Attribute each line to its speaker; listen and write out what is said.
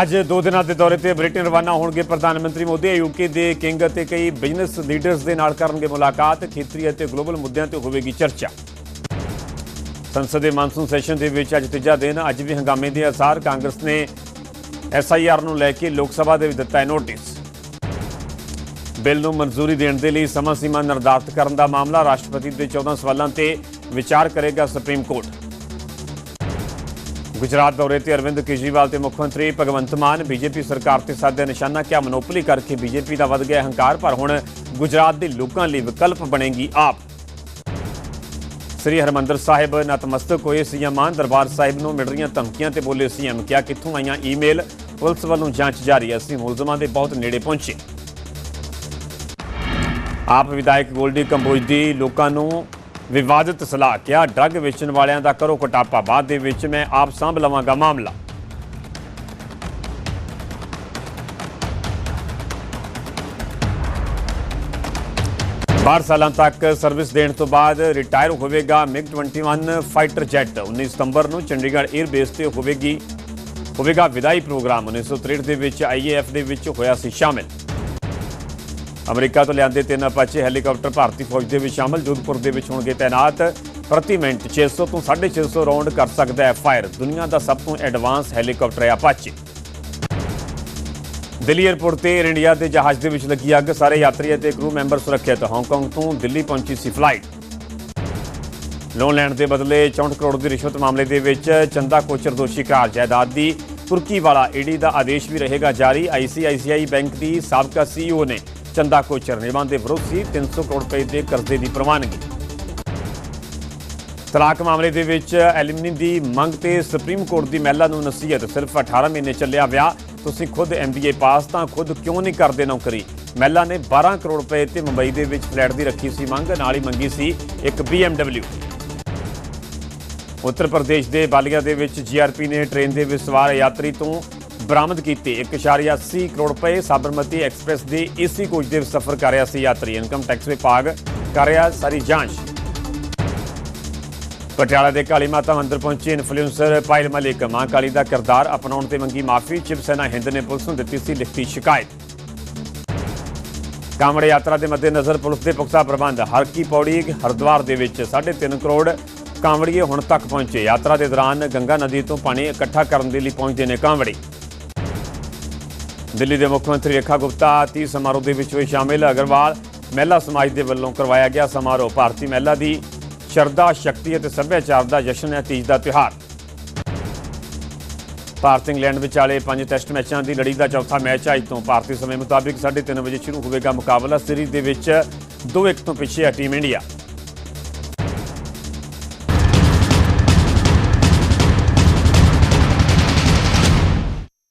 Speaker 1: ਅੱਜ ਦੋ ਦਿਨਾਂ ਦੇ ਦੌਰੇ ਤੇ ਬ੍ਰਿਟੇਨ ਰਵਾਨਾ ਹੋਣਗੇ ਪ੍ਰਧਾਨ ਮੰਤਰੀ ਮੋਦੀ। ਯੂਕੇ ਦੇ ਕਿੰਗ ਅਤੇ ਕਈ ਬਿਜ਼ਨਸ ਲੀਡਰਸ ਦੇ ਨਾਲ ਕਰਨਗੇ ਮੁਲਾਕਾਤ। ਖੇਤਰੀ ਅਤੇ ਗਲੋਬਲ ਮੁੱਦਿਆਂ ਤੇ ਹੋਵੇਗੀ ਚਰਚਾ। ਸੰਸਦ ਦੇ ਮਾਨਸੂਨ ਸੈਸ਼ਨ ਦੇ ਵਿੱਚ ਅੱਜ ਤੀਜਾ ਦਿਨ ਅੱਜ ਵੀ ਹੰਗਾਮੇ ਦੇ ਅਸਾਰ ਕਾਂਗਰਸ ਨੇ ਐਸਆਈਆਰ ਨੂੰ ਲੈ ਕੇ ਲੋਕ ਸਭਾ ਦੇ ਵਿੱਚ ਦਿੱਤਾ ਹੈ ਨੋਟਿਸ। ਬਿੱਲ ਨੂੰ ਮਨਜ਼ੂਰੀ ਦੇਣ ਦੇ ਲਈ ਸਮਾਂ ਸੀਮਾ ਨਿਰਧਾਰਤ ਕਰਨ ਦਾ ਮਾਮਲਾ ਰਾਸ਼ਟਰਪਤੀ ਦੇ 14 ਸਵਾਲਾਂ ਤੇ ਵਿਚਾਰ ਕਰੇਗਾ ਸੁਪਰੀਮ ਕੋਰਟ। ਗੁਜਰਾਤ ਦੌਰੇ ਤੇ ਅਰਵਿੰਦ ਕੇਜਰੀਵਾਲ ਤੇ ਮੁੱਖ ਮੰਤਰੀ ਭਗਵੰਤ ਮਾਨ, ਬੀਜੇਪੀ ਸਰਕਾਰ ਤੇ ਸਾਧਿਆ ਨਿਸ਼ਾਨਾ ਕਿਹਾ ਮਨੋਪਲੀ ਕਰਕੇ ਬੀਜੇਪੀ ਦਾ ਵੱਧ ਗਿਆ ਹੰਕਾਰ, ਪਰ ਹੁਣ ਗੁਜਰਾਤ ਦੇ ਲੋਕਾਂ ਲਈ ਵਿਕਲਪ ਬਣੇਗੀ ਆਪ। ਸ੍ਰੀ ਹਰਮੰਦਰ ਸਾਹਿਬ ਨਤਮਸਤਕ ਹੋਏ ਸੀਐਮ ਮਾਨ ਦਰਬਾਰ ਸਾਹਿਬ ਨੂੰ ਮਿਲ ਰਹੀਆਂ ਧਮਕੀਆਂ ਤੇ ਬੋਲੇ ਸੀਐਮ ਕਿਹਾ ਕਿੱਥੋਂ ਆਈਆਂ ਈਮੇਲ? ਪੁਲਿਸ ਵੱਲੋਂ ਜਾਂਚ ਜਾਰੀ ਹੈ ਅਸੀਂ ਮੁਲਜ਼ਮਾਂ ਦੇ ਬਹੁਤ ਨੇੜੇ ਪਹੁੰਚੇ। ਆਪ ਵਿਧਾਇਕ ਗੋਲਡੀ ਕੰਬੋਜ ਦੀ ਲੋਕਾਂ ਨੂੰ ਵਿਵਾਦਤ ਸਲਾਹ ਕਿਹਾ, ਡਰੱਗ ਵੇਚਣ ਵਾਲਿਆਂ ਦਾ ਕਰੋ ਕਟਾਪਾ। ਬਾਅਦ ਦੇ ਵਿੱਚ ਮੈਂ ਆਪ ਸਾਂਭ ਲਵਾਂਗਾ ਮਾਮਲਾ। ਬਾਰ ਸਾਲਾਂ ਤੱਕ ਸਰਵਿਸ ਦੇਣ ਤੋਂ ਬਾਅਦ ਰਿਟਾਇਰ ਹੋਵੇਗਾ ਮਿਗ 21 ਫਾਈਟਰ ਜੈਟ। 19 ਸਤੰਬਰ ਨੂੰ ਚੰਡੀਗੜ੍ਹ 에ਅਰ ਬੇਸ ਤੇ ਹੋਵੇਗੀ, ਹੋਵੇਗਾ ਵਿਦਾਈ ਪ੍ਰੋਗਰਾਮ। 1963 ਦੇ ਵਿੱਚ ਆਈਏਐਫ ਦੇ ਵਿੱਚ ਹੋਇਆ ਸੀ ਸ਼ਾਮਿਲ। ਅਮਰੀਕਾ ਤੋਂ ਲਿਆਂਦੇ ਤਿੰਨ ਅਪਾਚੇ ਹੈਲੀਕਾਪਟਰ ਭਾਰਤੀ ਫੌਜ ਦੇ ਵਿੱਚ ਸ਼ਾਮਲ। ਜੋਧਪੁਰ ਦੇ ਵਿੱਚ ਹੋਣਗੇ ਤਾਇਨਾਤ। ਪ੍ਰਤੀ ਮਿੰਟ 600 ਤੋਂ 650 ਰਾਉਂਡ ਕਰ ਸਕਦਾ ਹੈ ਫਾਇਰ। ਦੁਨੀਆ ਦਾ ਸਭ ਤੋਂ ਐਡਵਾਂਸ ਹੈਲੀਕਾਪਟਰ ਹੈ ਅਪਾਚੇ। ਦਿੱਲੀ 에ਅਰਪੋਰਟ ਤੇ 에ਅਰ ਇੰਡੀਆ ਦੇ ਜਹਾਜ਼ ਦੇ ਵਿੱਚ ਲੱਗੀ ਅੱਗ। ਸਾਰੇ ਯਾਤਰੀ ਅਤੇ ਕਰੂ ਮੈਂਬਰ ਸੁਰੱਖਿਅਤ। ਹਾਂਗਕਾਂਗ ਤੋਂ ਦਿੱਲੀ ਪਹੁੰਚੀ ਸੀ ਫਲਾਈਟ। ਲੋਨ ਲੈਣ ਦੇ ਬਦਲੇ 64 ਕਰੋੜ ਦੀ ਰਿਸ਼ਵਤ ਮਾਮਲੇ ਦੇ ਵਿੱਚ ਚੰਦਾ ਕੋਚਰ ਦੋਸ਼ੀ ਕਰਾਰ ਜਾਇਦਾਦ ਦੀ ਤੁਰਕੀ ਵਾਲਾ ਈਡੀ ਦਾ ਆਦੇਸ਼ ਵੀ ਰਹੇਗਾ ਜਾਰੀ। ਆਈਸੀਆਈਸੀਆਈ ਬੈਂਕ ਦੀ ਸਾਬਕਾ ਸੀਈਓ ਨੇ ਚੰਦਾ ਕੋਚਰ ਨਿਰਮਾਣ ਦੇ ਵਿਰੁੱਧ ਸੀ 300 ਕਰੋੜ ਰੁਪਏ ਦੇ ਕਰਜ਼ੇ ਦੀ ਪ੍ਰਵਾਨਗੀ। ਤਲਾਕ ਮਾਮਲੇ ਦੇ ਵਿੱਚ ਐਲਿਮਨੀ ਦੀ ਮੰਗ ਤੇ ਸੁਪਰੀਮ ਕੋਰਟ ਦੀ ਮਹਿਲਾ ਨੂੰ ਨਸੀਹਤ ਸਿਰਫ 18 ਮਹੀਨੇ ਚੱਲਿਆ ਵਿਆਹ। ਤੁਸੀਂ ਖੁਦ ਐਮਬੀਏ ਪਾਸ ਤਾਂ ਖੁਦ ਕਿਉਂ ਨਹੀਂ ਕਰਦੇ ਨੌਕਰੀ? ਮਹਿਲਾ ਨੇ 12 ਕਰੋੜ ਰੁਪਏ ਤੇ ਮੁੰਬਈ ਦੇ ਵਿੱਚ ਫਲੈਟ ਦੀ ਰੱਖੀ ਸੀ ਮੰਗ, ਨਾਲ ਹੀ ਮੰਗੀ ਸੀ ਇੱਕ BMW ਉੱਤਰ ਪ੍ਰਦੇਸ਼ ਦੇ ਬਾਲੀਆ ਦੇ ਵਿੱਚ ਜੀਆਰਪੀ ਨੇ ਟ੍ਰੇਨ ਦੇ ਵਿੱਚ ਸਵਾਰ ਯਾਤਰੀ ਤੋਂ ਬਰਾਮਦ ਕੀਤੇ। 1.80 ਕਰੋੜ ਰੁਪਏ ਸਾਬਰਮਤੀ ਐਕਸਪ੍ਰੈਸ ਦੇ ਏਸੀ ਕੋਚ ਦੇ ਸਫ਼ਰ ਕਰ ਰਿਹਾ ਸੀ ਯਾਤਰੀ। ਇਨਕਮ ਟੈਕਸ ਵਿਭਾਗ ਕਰ ਰਿਹਾ ਸਾਰੀ ਜਾਂਚ। ਪਟਿਆਲਾ ਦੇ ਕਾਲੀ ਮਾਤਾ ਮੰਦਿਰ ਪਹੁੰਚੇ ਇਨਫਲੂਐਂਸਰ ਪਾਇਲ ਮਲਿਕ। ਮਾਂ ਕਾਲੀ ਦਾ ਕਿਰਦਾਰ ਅਪਣਾਉਣ ਤੇ ਮੰਗੀ ਮਾਫੀ। ਸ਼ਿਵ ਸੈਨਾ ਹਿੰਦ ਨੇ ਪੁਲਿਸ ਨੂੰ ਦਿੱਤੀ ਸੀ ਲਿਖਤੀ ਸ਼ਿਕਾਇਤ। ਕਾਂਵੜ ਯਾਤਰਾ ਦੇ ਮੱਦੇਨਜ਼ਰ ਪੁਲਿਸ ਦੇ ਪੁਖਤਾ ਪ੍ਰਬੰਧ। ਹਰ ਕੀ ਪੌੜੀ ਹਰਿਦੁਆਰ ਦੇ ਵਿੱਚ 3.5 ਕਰੋੜ ਕਾਂਵੜੀਏ ਹੁਣ ਤੱਕ ਪਹੁੰਚੇ। ਯਾਤਰਾ ਦੇ ਦੌਰਾਨ ਗੰਗਾ ਨਦੀ ਤੋਂ ਪਾਣੀ ਇਕੱਠਾ ਕਰਨ ਦੇ ਲਈ ਪਹੁੰਚਦੇ ਨੇ ਕਾਂਵੜੀ। ਦਿੱਲੀ ਦੇ ਮੁੱਖ ਮੰਤਰੀ ਰੇਖਾ ਗੁਪਤਾ 30 ਸਮਾਰੋਹ ਦੇ ਵਿੱਚ ਹੋਏ ਸ਼ਾਮਿਲ। ਅਗਰਵਾਲ ਮਹਿਲਾ ਸਮਾਜ ਦੇ ਵੱਲੋਂ ਕਰਵਾਇਆ ਗਿਆ ਸਮਾਰੋਹ। ਭਾਰਤੀ ਮਹਿਲਾ ਦੀ ਸ਼ਰਧਾ, ਸ਼ਕਤੀ ਅਤੇ ਸੱਭਿਆਚਾਰ ਦਾ ਜਸ਼ਨ ਹੈ ਤੀਜ ਦਾ ਤਿਉਹਾਰ। ਭਾਰਤ ਇੰਗਲੈਂਡ ਵਿਚਾਲੇ ਪੰਜ ਟੈਸਟ ਮੈਚਾਂ ਦੀ ਲੜੀ ਦਾ ਚੌਥਾ ਮੈਚ ਅੱਜ ਤੋਂ। ਭਾਰਤੀ ਸਮੇਂ ਮੁਤਾਬਿਕ 3:30 ਵਜੇ ਸ਼ੁਰੂ ਹੋਵੇਗਾ ਮੁਕਾਬਲਾ। ਸੀਰੀਜ਼ ਦੇ ਵਿੱਚ 2-1 ਤੋਂ ਪਿੱਛੇ ਹੈ ਟੀਮ ਇੰਡੀਆ।